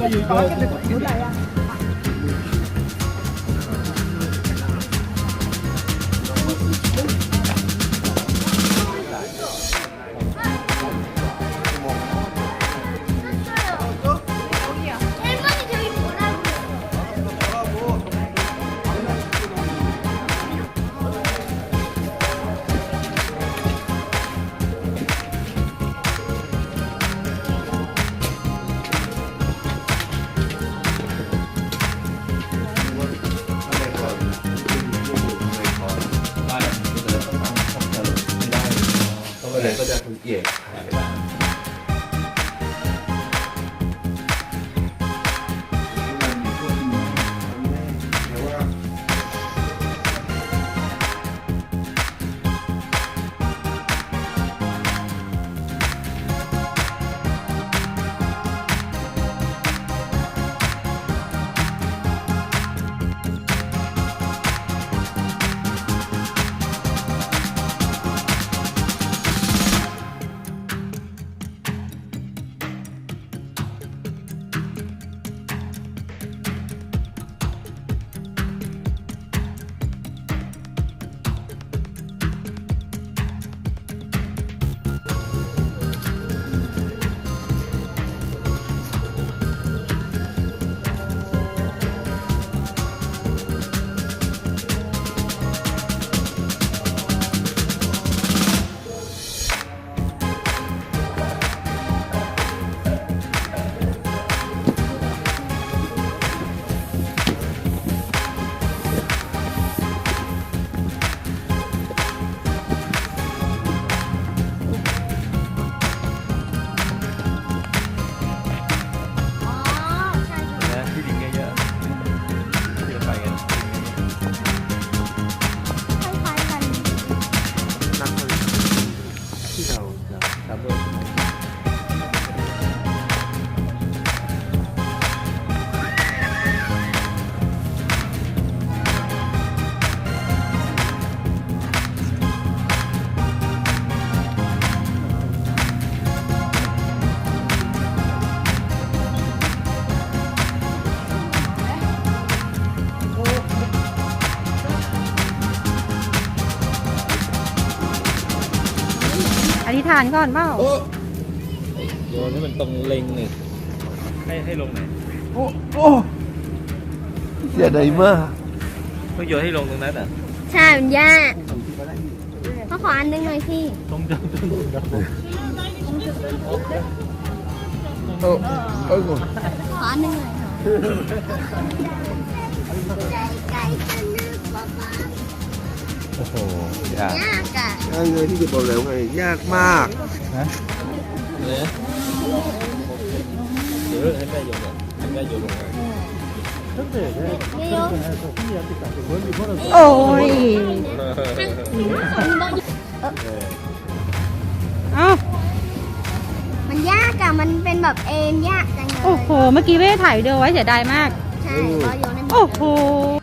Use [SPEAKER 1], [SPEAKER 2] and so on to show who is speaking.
[SPEAKER 1] Cái này!
[SPEAKER 2] ก็เลยก็จะถู
[SPEAKER 3] อธิษฐานก่อนเปล่า
[SPEAKER 4] โยนให้มันตรงเล็งหนึ่งให้ให้ลงไหน
[SPEAKER 2] โอ้โอ้เสียดายมาก
[SPEAKER 4] เพื่อโยนให้ลงตรงนั้นอะ
[SPEAKER 1] ใช่มันยากเขาขออันหนึงหน่อยสิ
[SPEAKER 4] ตรงจังตรงจัง
[SPEAKER 2] เออเออ
[SPEAKER 1] ขออันหนึงหน่อยค่ะไก่จะนึกว่า
[SPEAKER 4] โอ้โหยาก
[SPEAKER 1] ยากอะ
[SPEAKER 2] ยากเลยที่จะบอกแล้วไงยากมาก
[SPEAKER 4] เลยเดี๋ยวให้แม่โยนก่อนให้แม่โยนลงมา
[SPEAKER 1] เดี๋ยว
[SPEAKER 3] โอ้ยเอ้า
[SPEAKER 1] มันยากอะมันเป็นแบบเอ็นยากจังเลย
[SPEAKER 3] โอ้โห เมื่อกี้ไม่ได้ถ่ายวิดีโอไว้เสียดายมาก
[SPEAKER 1] ใช่ขอโยนให้หมด
[SPEAKER 3] โอ้โห